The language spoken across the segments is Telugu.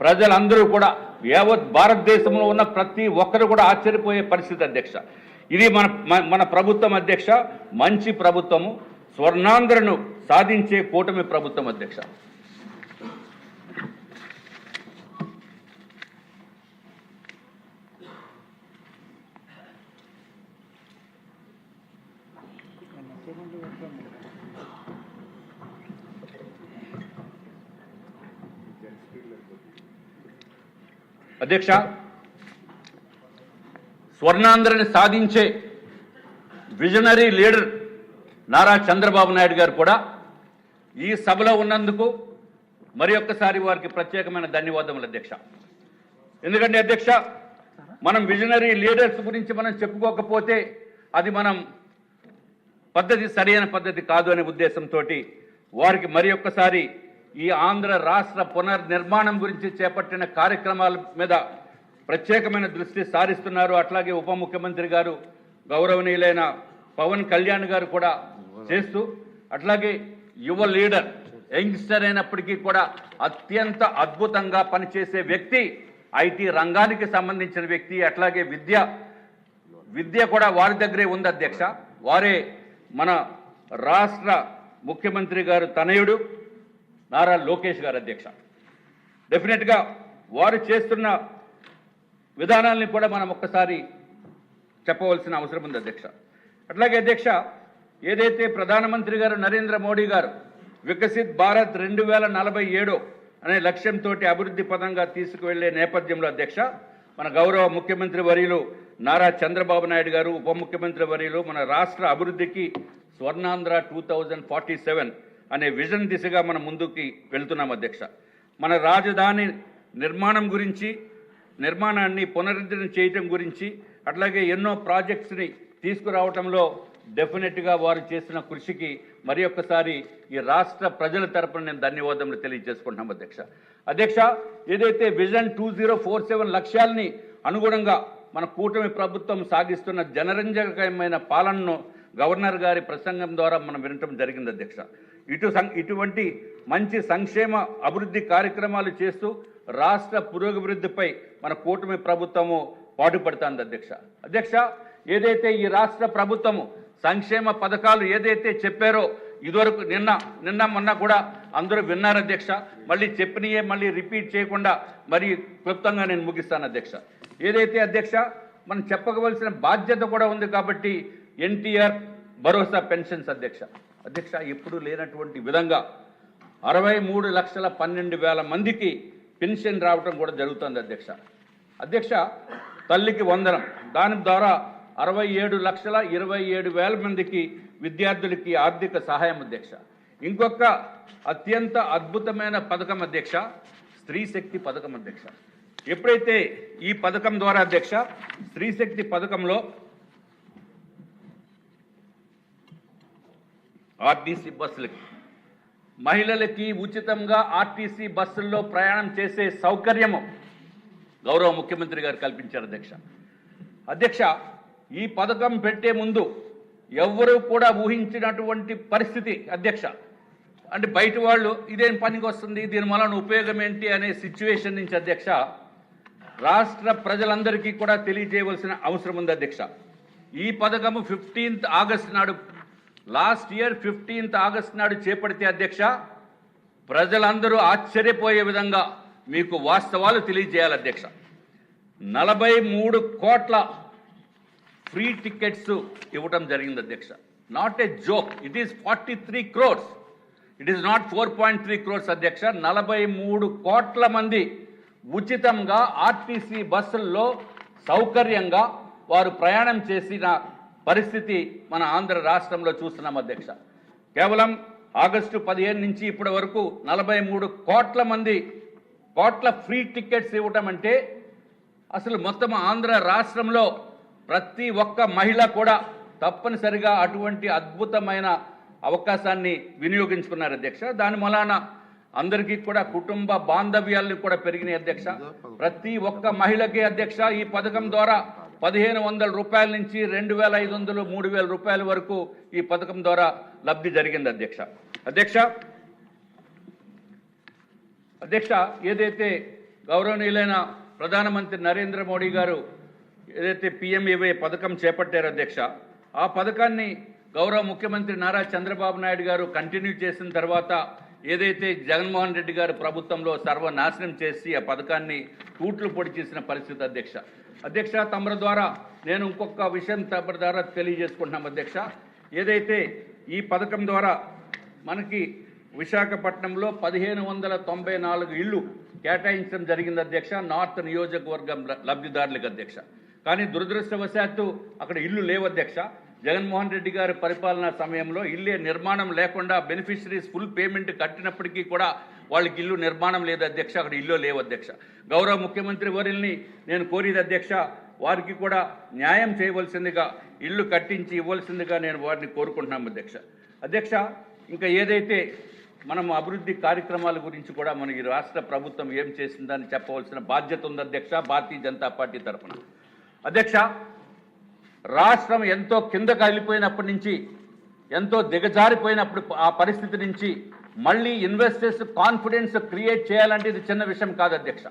ప్రజలందరూ కూడా యావత్ భారతదేశంలో ఉన్న ప్రతి ఒక్కరు కూడా ఆశ్చర్యపోయే పరిస్థితి అధ్యక్ష. ఇది మన మన- ప్రభుత్వం అధ్యక్ష మంచి ప్రభుత్వము స్వర్ణాంధ్రను సాధించే కూటమి ప్రభుత్వం అధ్యక్ష. అధ్యక్ష స్వర్ణాంధ్రని సాధించే విజనరీ లీడర్ నారా చంద్రబాబు నాయుడు గారు కూడా ఈ సభలో ఉన్నందుకు మరి ఒక్కసారి వారికి ప్రత్యేకమైన ధన్యవాదములు అధ్యక్ష. ఎందుకంటే అధ్యక్ష మనం విజనరీ లీడర్స్ గురించి మనం చెప్పుకోకపోతే అది మనం పద్ధతి సరైన పద్ధతి కాదు అనే ఉద్దేశంతో వారికి మరి ఒక్కసారి ఈ ఆంధ్ర రాష్ట్ర పునర్నిర్మాణం గురించి చేపట్టిన కార్యక్రమాల మీద ప్రత్యేకమైన దృష్టి సారిస్తున్నారు. అట్లాగే ఉప ముఖ్యమంత్రి గారు గౌరవనీయులైన పవన్ కళ్యాణ్ గారు కూడా చేస్తూ అట్లాగే యువ లీడర్ యంగ్స్టర్ అయినప్పటికీ కూడా అత్యంత అద్భుతంగా పనిచేసే వ్యక్తి ఐటీ రంగానికి సంబంధించిన వ్యక్తి అట్లాగే విద్య విద్య కూడా వారి దగ్గరే ఉంది అధ్యక్ష. వారే మన రాష్ట్ర ముఖ్యమంత్రి గారు తనయుడు. నారా లోకేష్ గారు అధ్యక్ష. డెఫినెట్గా వారు చేస్తున్న విధానాల్ని కూడా మనం ఒక్కసారి చెప్పవలసిన అవసరం ఉంది అధ్యక్ష. అట్లాగే అధ్యక్ష ఏదైతే ప్రధానమంత్రి గారు నరేంద్ర మోడీ గారు వికసిత్ భారత్ రెండు వేల నలభై ఏడు అనే లక్ష్యంతో అభివృద్ధి పదంగా తీసుకువెళ్ళే నేపథ్యంలో అధ్యక్ష మన గౌరవ ముఖ్యమంత్రి వర్యులు నారా చంద్రబాబు నాయుడు గారు ఉప ముఖ్యమంత్రి వర్యులు మన రాష్ట్ర అభివృద్ధికి Swarnandhra two thousand forty seven అనే విజన్ దిశగా మనం ముందుకి వెళ్తున్నాం అధ్యక్ష. మన రాజధాని నిర్మాణం గురించి నిర్మాణాన్ని పునరుద్ధరణ చేయటం గురించి అట్లాగే ఎన్నో ప్రాజెక్ట్స్ని తీసుకురావటంలో డెఫినెట్గా వారు చేసిన కృషికి మరి ఒక్కసారి ఈ రాష్ట్ర ప్రజల తరపున నేను ధన్యవాదములు తెలియజేసుకుంటున్నాం అధ్యక్ష. అధ్యక్ష ఏదైతే vision two zero four seven లక్ష్యాల్ని అనుగుణంగా మన కూటమి ప్రభుత్వం సాగిస్తున్న జనరంజకమైన పాలనను గవర్నర్ గారి ప్రసంగం ద్వారా మనం వినటం జరిగింది అధ్యక్ష. ఇటు ఇటువంటి మంచి సంక్షేమ అభివృద్ధి కార్యక్రమాలు చేస్తూ రాష్ట్ర పురోగభివృద్ధిపై మన కూటమి ప్రభుత్వము పాటుపడుతుంది అధ్యక్ష. అధ్యక్ష ఏదైతే ఈ రాష్ట్ర ప్రభుత్వము సంక్షేమ పథకాలు ఏదైతే చెప్పారో ఇదివరకు నిన్న నిన్న మొన్న కూడా అందరూ విన్నారు అధ్యక్ష. మళ్ళీ చెప్పినయే మళ్ళీ రిపీట్ చేయకుండా మరి క్లుప్తంగా నేను ముగిస్తాను అధ్యక్ష. ఏదైతే అధ్యక్ష మనం చెప్పవలసిన బాధ్యత కూడా ఉంది కాబట్టి ఎన్టీఆర్ భరోసా పెన్షన్స్ అధ్యక్ష. అధ్యక్ష ఎప్పుడు లేనటువంటి విధంగా అరవై మూడు లక్షల పన్నెండు వేల మందికి పెన్షన్ రావటం కూడా జరుగుతుంది అధ్యక్ష. అధ్యక్ష తల్లికి వందనం. దాని ద్వారా అరవై ఏడు లక్షల ఇరవై ఏడు వేల మందికి విద్యార్థులకి ఆర్థిక సహాయం అధ్యక్ష. ఇంకొక అత్యంత అద్భుతమైన పథకం అధ్యక్ష స్త్రీ శక్తి పథకం అధ్యక్ష. ఎప్పుడైతే ఈ పథకం ద్వారా అధ్యక్ష స్త్రీ శక్తి పథకంలో ఆర్టీసీ బస్సులకి. మహిళలకి ఉచితంగా ఆర్టీసీ బస్సుల్లో ప్రయాణం చేసే సౌకర్యము గౌరవ ముఖ్యమంత్రి గారు కల్పించారు అధ్యక్ష. అధ్యక్ష ఈ పథకం పెట్టే ముందు ఎవ్వరూ కూడా ఊహించినటువంటి పరిస్థితి అధ్యక్ష. అంటే బయట వాళ్ళు ఇదేం పనికి వస్తుంది దీని వలన ఉపయోగం ఏంటి? అనే సిచ్యువేషన్ నుంచి అధ్యక్ష రాష్ట్ర ప్రజలందరికీ కూడా తెలియజేయవలసిన అవసరం ఉంది అధ్యక్ష. ఈ పథకము ఫిఫ్టీన్త్ ఆగస్ట్ నాడు లాస్ట్ ఇయర్ ఫిఫ్టీన్త్ ఆగస్ట్ నాడు చేపడితే అధ్యక్ష ప్రజలందరూ ఆశ్చర్యపోయే విధంగా మీకు వాస్తవాలు తెలియజేయాలి అధ్యక్ష. నలభై మూడు కోట్ల ఫ్రీ టికెట్స్ ఇవ్వటం జరిగింది అధ్యక్ష. Not a joke it is forty three crores it is not four point three crores అధ్యక్ష. నలభై మూడు కోట్ల మంది ఉచితంగా ఆర్టీసీ బస్సుల్లో సౌకర్యంగా వారు ప్రయాణం చేసిన పరిస్థితి మన ఆంధ్ర రాష్ట్రంలో చూస్తున్నాం అధ్యక్ష. కేవలం ఆగస్టు పదిహేను నుంచి ఇప్పటి వరకు నలభై మూడు కోట్ల మంది కోట్ల ఫ్రీ టికెట్స్ ఇవ్వటం అంటే అసలు మొత్తం ఆంధ్ర రాష్ట్రంలో ప్రతి ఒక్క మహిళ కూడా తప్పనిసరిగా అటువంటి అద్భుతమైన అవకాశాన్ని వినియోగించుకున్నారు అధ్యక్ష. దాని మూలాన అందరికీ కూడా కుటుంబ బాంధవ్యాలను కూడా పెరిగినాయి అధ్యక్ష. ప్రతి ఒక్క మహిళకి అధ్యక్ష ఈ పథకం ద్వారా పదిహేను వందల రూపాయల నుంచి రెండు వేల ఐదు వందలు మూడు వేల రూపాయల వరకు ఈ పథకం ద్వారా లబ్ధి జరిగింది అధ్యక్ష. అధ్యక్ష అధ్యక్ష ఏదైతే గౌరవనీయులైన ప్రధానమంత్రి నరేంద్ర మోడీ గారు ఏదైతే పిఎంఏవై పథకం చేపట్టారు అధ్యక్ష ఆ పథకాన్ని గౌరవ ముఖ్యమంత్రి నారా చంద్రబాబు నాయుడు గారు కంటిన్యూ చేసిన తర్వాత ఏదైతే జగన్మోహన్ రెడ్డి గారు ప్రభుత్వంలో సర్వనాశనం చేసి ఆ పథకాన్ని కూట్లు పొడి చేసిన పరిస్థితి అధ్యక్ష. అధ్యక్ష తమర ద్వారా నేను ఇంకొక విషయం తమరి ద్వారా తెలియజేసుకుంటున్నాం అధ్యక్ష. ఏదైతే ఈ పథకం ద్వారా మనకి విశాఖపట్నంలో పదిహేను వందల తొంభై నాలుగు ఇళ్ళు కేటాయించడం జరిగింది అధ్యక్ష నార్త్ నియోజకవర్గం లబ్ధిదారులకు అధ్యక్ష. కానీ దురదృష్టవశాత్తు అక్కడ ఇల్లు లేవు అధ్యక్ష. జగన్మోహన్ రెడ్డి గారి పరిపాలనా సమయంలో ఇల్లే నిర్మాణం లేకుండా బెనిఫిషరీస్ ఫుల్ పేమెంట్ కట్టినప్పటికీ కూడా వాళ్ళకి ఇల్లు నిర్మాణం లేదు అధ్యక్ష అక్కడ ఇల్లు లేవు అధ్యక్ష. గౌరవ ముఖ్యమంత్రి వర్యుల్ని నేను కోరేది అధ్యక్ష వారికి కూడా న్యాయం చేయవలసిందిగా ఇల్లు కట్టించి ఇవ్వాల్సిందిగా నేను వారిని కోరుకుంటున్నాము అధ్యక్ష. అధ్యక్ష ఇంకా ఏదైతే మనం అభివృద్ధి కార్యక్రమాల గురించి కూడా మన ఈ రాష్ట్ర ప్రభుత్వం ఏం చేసిందని చెప్పవలసిన బాధ్యత ఉంది అధ్యక్ష భారతీయ జనతా పార్టీ తరఫున. అధ్యక్ష రాష్ట్రం ఎంతో కిందకు వెళ్ళిపోయినప్పటి నుంచి ఎంతో దిగజారిపోయినప్పుడు ఆ పరిస్థితి నుంచి మళ్ళీ ఇన్వెస్టర్స్ కాన్ఫిడెన్స్ క్రియేట్ చేయాలంటే ఇది చిన్న విషయం కాదు అధ్యక్ష.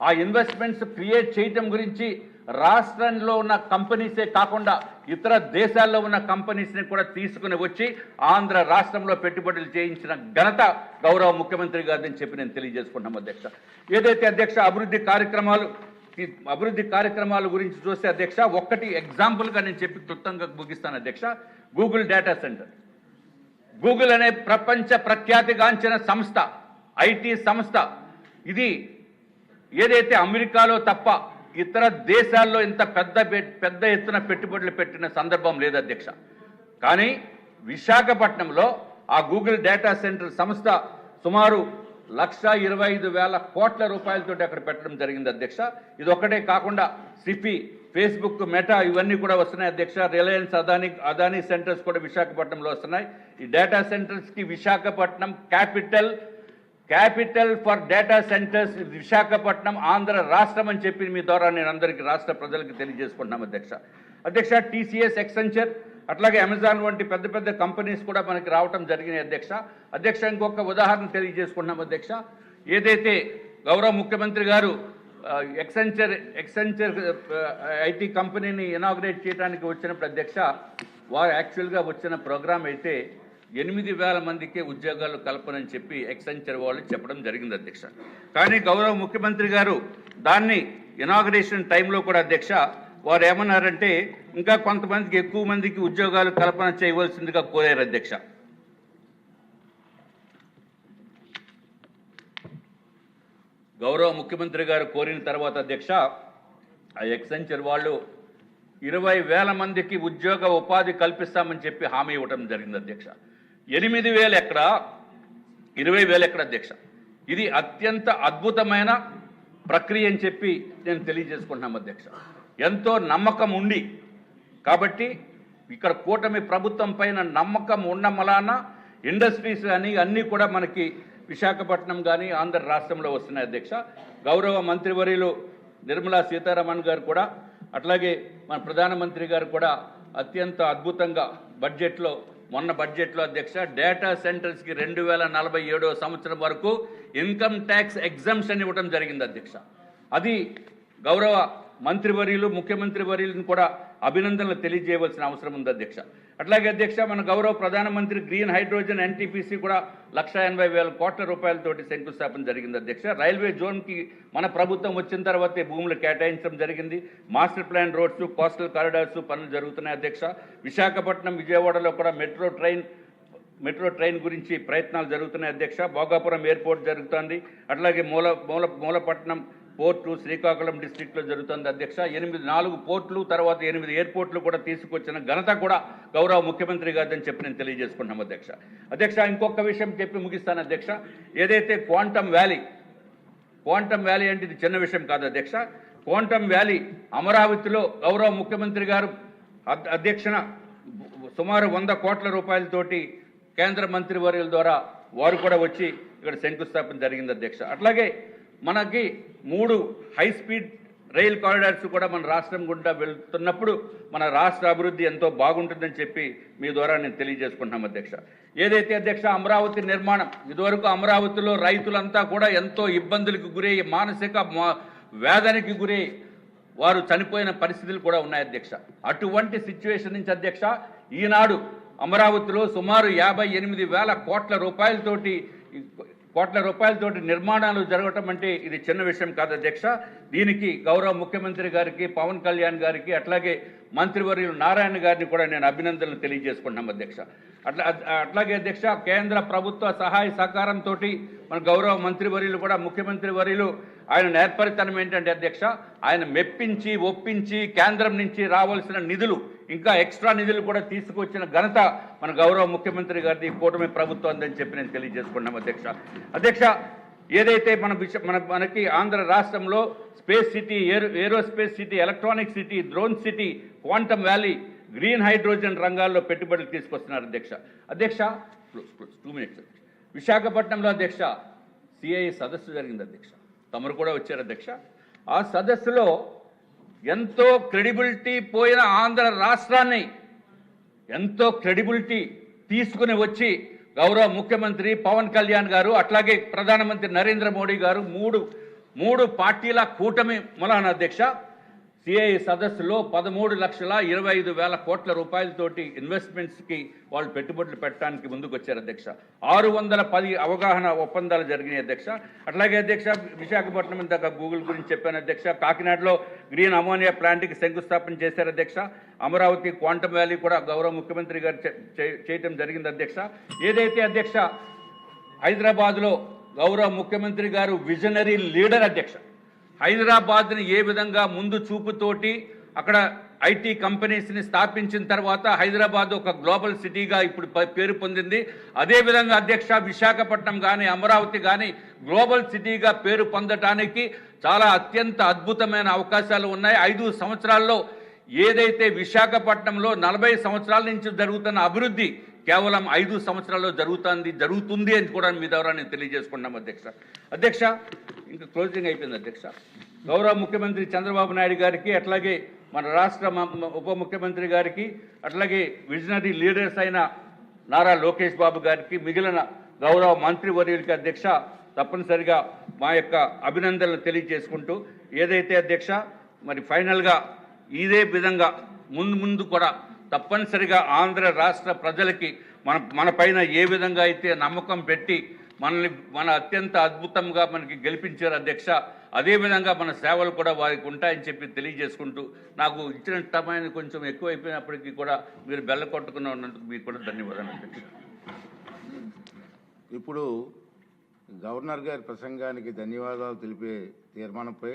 ఆ ఇన్వెస్ట్మెంట్స్ క్రియేట్ చేయటం గురించి రాష్ట్రంలో ఉన్న కంపెనీసే కాకుండా ఇతర దేశాల్లో ఉన్న కంపెనీస్ని కూడా తీసుకుని వచ్చి ఆంధ్ర రాష్ట్రంలో పెట్టుబడులు చేయించిన ఘనత గౌరవ ముఖ్యమంత్రి గారిని చెప్పి నేను తెలియజేసుకుంటున్నాం అధ్యక్ష. ఏదైతే అధ్యక్ష అభివృద్ధి కార్యక్రమాలు అభివృద్ధి కార్యక్రమాల గురించి చూస్తే అధ్యక్ష ఒక్కటి ఎగ్జాంపుల్గా నేను చెప్పి క్లుప్తంగా ముగిస్తాను అధ్యక్ష గూగుల్ డేటా సెంటర్. గూగుల్ అనే ప్రపంచ ప్రఖ్యాతిగాంచిన సంస్థ ఐటీ సంస్థ. ఇది ఏదైతే అమెరికాలో తప్ప ఇతర దేశాల్లో ఇంత పెద్ద పెద్ద ఎత్తున పెట్టుబడులు పెట్టిన సందర్భం లేదు అధ్యక్ష. కానీ విశాఖపట్నంలో ఆ గూగుల్ డేటా సెంటర్ సంస్థ సుమారు లక్ష ఇరవై ఐదు వేల కోట్ల రూపాయలతో అక్కడ పెట్టడం జరిగింది అధ్యక్ష. ఇది ఒక్కటే కాకుండా సిఫీ ఫేస్బుక్ మెటా ఇవన్నీ కూడా వస్తున్నాయి అధ్యక్ష. రిలయన్స్ అదాని అదానీ సెంటర్స్ కూడా విశాఖపట్నంలో వస్తున్నాయి. ఈ data సెంటర్స్కి Visakhapatnam capital capital for data centres Visakhapatnam Andhra రాష్ట్రం అని చెప్పి మీ ద్వారా నేను అందరికీ రాష్ట్ర ప్రజలకు తెలియజేసుకుంటున్నాం అధ్యక్ష. అధ్యక్ష టీసీఎస్ ఎక్సెంచర్ అట్లాగే అమెజాన్ వంటి పెద్ద పెద్ద కంపెనీస్ కూడా మనకి రావటం జరిగినాయి అధ్యక్ష. అధ్యక్ష ఇంకొక ఉదాహరణ తెలియజేసుకుంటున్నాం అధ్యక్ష. ఏదైతే గౌరవ ముఖ్యమంత్రి గారు ఎక్సెంచర్ ఎక్సెంచర్ ఐటీ కంపెనీని ఇనాగ్రేట్ చేయడానికి వచ్చినప్పుడు అధ్యక్ష వారు యాక్చువల్గా వచ్చిన ప్రోగ్రామ్ అయితే ఎనిమిది వేల మందికి ఉద్యోగాలు కల్పనని చెప్పి ఎక్సెంచర్ వాళ్ళు చెప్పడం జరిగింది అధ్యక్ష. కానీ గౌరవ ముఖ్యమంత్రి గారు దాన్ని ఇనాగ్రేషన్ టైంలో కూడా అధ్యక్ష వారు ఏమన్నారంటే ఇంకా కొంతమందికి ఎక్కువ మందికి ఉద్యోగాలు కల్పన చేయవలసిందిగా కోరారు అధ్యక్ష. గౌరవ ముఖ్యమంత్రి గారు కోరిన తర్వాత అధ్యక్ష ఆ ఎక్సెంచర్ వాళ్ళు ఇరవై వేల మందికి ఉద్యోగ ఉపాధి కల్పిస్తామని చెప్పి హామీ ఇవ్వడం జరిగింది అధ్యక్ష. ఎనిమిది వేలు ఎక్కడ? ఇరవై వేలు ఎక్కడ అధ్యక్ష? ఇది అత్యంత అద్భుతమైన ప్రక్రియ అని చెప్పి నేను తెలియజేసుకుంటున్నాం అధ్యక్ష. ఎంతో నమ్మకం ఉండి కాబట్టి ఇక్కడ కూటమి ప్రభుత్వం పైన నమ్మకం ఉన్న మలాన ఇండస్ట్రీస్ కానీ అన్నీ కూడా మనకి విశాఖపట్నం కానీ ఆంధ్ర రాష్ట్రంలో వస్తున్నాయి అధ్యక్ష. గౌరవ మంత్రివర్యులు నిర్మలా సీతారామన్ గారు కూడా అట్లాగే మన ప్రధానమంత్రి గారు కూడా అత్యంత అద్భుతంగా బడ్జెట్లో మొన్న బడ్జెట్లో అధ్యక్ష డేటా సెంటర్స్కి రెండు వేల నలభై ఏడో సంవత్సరం వరకు ఇన్కమ్ ట్యాక్స్ ఎగ్జామ్షన్ ఇవ్వడం జరిగింది అధ్యక్ష. అది గౌరవ మంత్రివర్యులు ముఖ్యమంత్రి వర్యులను కూడా అభినందనలు తెలియజేయవలసిన అవసరం ఉంది అధ్యక్ష. అట్లాగే అధ్యక్ష మన గౌరవ ప్రధానమంత్రి గ్రీన్ హైడ్రోజన్ ఎన్టీపీసీ కూడా లక్ష ఎనభై వేల కోట్ల రూపాయలతోటి శంకుస్థాపన జరిగింది అధ్యక్ష. రైల్వే జోన్కి మన ప్రభుత్వం వచ్చిన తర్వాతే భూములు కేటాయించడం జరిగింది. Master plan roads coastal corridors పనులు జరుగుతున్నాయి అధ్యక్ష. విశాఖపట్నం విజయవాడలో కూడా మెట్రో ట్రైన్ మెట్రో ట్రైన్ గురించి ప్రయత్నాలు జరుగుతున్నాయి అధ్యక్ష. భోగాపురం ఎయిర్పోర్ట్ జరుగుతోంది. అట్లాగే మూల మూల మూలపట్నం పోర్టు శ్రీకాకుళం డిస్టిక్లో జరుగుతుంది. అధ్యక్ష ఎనిమిది నాలుగు పోర్టులు తర్వాత ఎనిమిది ఎయిర్పోర్ట్లు కూడా తీసుకొచ్చిన ఘనత కూడా గౌరవ ముఖ్యమంత్రి గారిని చెప్పి నేను తెలియజేసుకున్నాం అధ్యక్ష. అధ్యక్ష ఇంకొక విషయం చెప్పి ముగిస్తాను అధ్యక్ష. ఏదైతే క్వాంటమ్ వ్యాలీ క్వాంటమ్ వ్యాలీ అంటే ఇది చిన్న విషయం కాదు అధ్యక్ష. క్వాంటమ్ వ్యాలీ అమరావతిలో గౌరవ ముఖ్యమంత్రి గారు అధ్యక్షన సుమారు వంద కోట్ల రూపాయలతోటి కేంద్ర మంత్రివర్యుల ద్వారా వారు కూడా వచ్చి ఇక్కడ శంకుస్థాపన జరిగింది అధ్యక్ష. అట్లాగే మనకి మూడు హై స్పీడ్ రైల్ కారిడార్స్ కూడా మన రాష్ట్రం గుండా వెళ్తున్నప్పుడు మన రాష్ట్ర అభివృద్ధి ఎంతో బాగుంటుందని చెప్పి మీ ద్వారా నేను తెలియజేసుకుంటున్నాం అధ్యక్ష. ఏదైతే అధ్యక్ష అమరావతి నిర్మాణం ఇదివరకు అమరావతిలో రైతులంతా కూడా ఎంతో ఇబ్బందులకు గురయ్యి మానసిక మా- వేదనకి గురై వారు చనిపోయిన పరిస్థితులు కూడా ఉన్నాయి అధ్యక్ష. అటువంటి సిచ్యువేషన్ నుంచి అధ్యక్ష ఈనాడు అమరావతిలో సుమారు యాభై ఎనిమిది వేల కోట్ల రూపాయలతోటి కోట్ల రూపాయలతోటి నిర్మాణాలు జరగటం అంటే ఇది చిన్న విషయం కాదు అధ్యక్ష. దీనికి గౌరవ ముఖ్యమంత్రి గారికి పవన్ కళ్యాణ్ గారికి అట్లాగే మంత్రివర్యులు నారాయణ గారిని కూడా నేను అభినందనలు తెలియజేసుకుంటున్నాం అధ్యక్ష. అట్లా అట్లాగే అధ్యక్ష కేంద్ర ప్రభుత్వ సహాయ సహకారంతో మన గౌరవ మంత్రివర్యులు కూడా ముఖ్యమంత్రి వర్యులు ఆయన నేర్పరితనం ఏంటంటే అధ్యక్ష ఆయన మెప్పించి ఒప్పించి కేంద్రం నుంచి రావాల్సిన నిధులు ఇంకా ఎక్స్ట్రా నిధులు కూడా తీసుకొచ్చిన ఘనత మన గౌరవ ముఖ్యమంత్రి గారిది కూటమి ప్రభుత్వం అని చెప్పి నేను తెలియజేసుకున్నాం అధ్యక్ష. అధ్యక్ష ఏదైతే మన విష- మన మనకి ఆంధ్ర రాష్ట్రంలో space city aero aerospace city electronic city drone city quantum valley green hydrogen రంగాల్లో పెట్టుబడులు తీసుకొస్తున్నారు అధ్యక్ష. అధ్యక్ష టూ మినిట్స్. విశాఖపట్నంలో అధ్యక్ష సిఐ సదస్సు జరిగింది అధ్యక్ష. తమరు కూడా వచ్చారు అధ్యక్ష. ఆ సదస్సులో ఎంతో క్రెడిబిలిటీ పోయిన ఆంధ్ర రాష్ట్రాన్ని ఎంతో క్రెడిబిలిటీ తీసుకుని వచ్చి గౌరవ ముఖ్యమంత్రి పవన్ కళ్యాణ్ గారు అట్లాగే ప్రధానమంత్రి నరేంద్ర మోడీ గారు మూడు మూడు పార్టీల కూటమి మూలాన అధ్యక్ష సిఐ సదస్సులో పదమూడు లక్షల ఇరవై ఐదు వేల కోట్ల రూపాయలతోటి ఇన్వెస్ట్మెంట్స్కి వాళ్ళు పెట్టుబడులు పెట్టడానికి ముందుకు వచ్చారు అధ్యక్ష. ఆరు వందల పది అవగాహన ఒప్పందాలు జరిగినాయి అధ్యక్ష. అట్లాగే అధ్యక్ష విశాఖపట్నం ఇందాక గూగుల్ గురించి చెప్పాను అధ్యక్ష. కాకినాడలో గ్రీన్ అమోనియా ప్లాంట్కి శంకుస్థాపన చేశారు అధ్యక్ష. అమరావతి క్వాంటమ్ వ్యాలీ కూడా గౌరవ ముఖ్యమంత్రి గారు చే- చేయటం జరిగింది అధ్యక్ష. ఏదైతే అధ్యక్ష హైదరాబాద్లో గౌరవ ముఖ్యమంత్రి గారు విజనరీ లీడర్ అధ్యక్ష హైదరాబాద్ని ఏ విధంగా ముందు చూపుతోటి అక్కడ ఐటీ కంపెనీస్ని స్థాపించిన తర్వాత హైదరాబాద్ ఒక గ్లోబల్ సిటీగా ఇప్పుడు పేరు పొందింది. అదేవిధంగా అధ్యక్ష విశాఖపట్నం కానీ అమరావతి కానీ గ్లోబల్ సిటీగా పేరు పొందటానికి చాలా అత్యంత అద్భుతమైన అవకాశాలు ఉన్నాయి. ఐదు సంవత్సరాల్లో ఏదైతే విశాఖపట్నంలో నలభై సంవత్సరాల నుంచి జరుగుతున్న అభివృద్ధి కేవలం ఐదు సంవత్సరాల్లో జరుగుతుంది జరుగుతుంది అని కూడా మీ ద్వారా నేను తెలియజేసుకున్నాం అధ్యక్ష. అధ్యక్ష ఇంకా క్లోజింగ్ అయిపోయింది అధ్యక్ష. గౌరవ ముఖ్యమంత్రి చంద్రబాబు నాయుడు గారికి అట్లాగే మన రాష్ట్ర ఉప ముఖ్యమంత్రి గారికి అట్లాగే విజనరీ లీడర్స్ అయిన నారా లోకేష్ బాబు గారికి మిగిలిన గౌరవ మంత్రివర్యులకి అధ్యక్ష తప్పనిసరిగా మా యొక్క అభినందనలు తెలియజేసుకుంటూ ఏదైతే అధ్యక్ష మరి ఫైనల్గా ఇదే విధంగా ముందు ముందు కూడా తప్పనిసరిగా ఆంధ్ర రాష్ట్ర ప్రజలకి మన మన పైన ఏ విధంగా అయితే నమ్మకం పెట్టి మనల్ని మన అత్యంత అద్భుతంగా మనకి గెలిపించారు అధ్యక్ష. అదేవిధంగా మన సేవలు కూడా వారికి ఉంటాయని చెప్పి తెలియజేసుకుంటూ నాకు ఇచ్చిన సమయాన్ని కొంచెం ఎక్కువైపోయినప్పటికీ కూడా మీరు బెల్ల కొట్టుకున్న ఉన్నందుకు మీకు కూడా ధన్యవాదాలు అధ్యక్ష. ఇప్పుడు గవర్నర్ గారి ప్రసంగానికి ధన్యవాదాలు తెలిపే తీర్మానంపై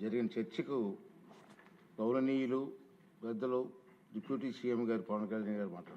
జరిగిన చర్చకు గౌరవనీయులు పెద్దలు డిప్యూటీ సీఎం గారు పవన్ కళ్యాణ్ గారు మాట్లాడారు.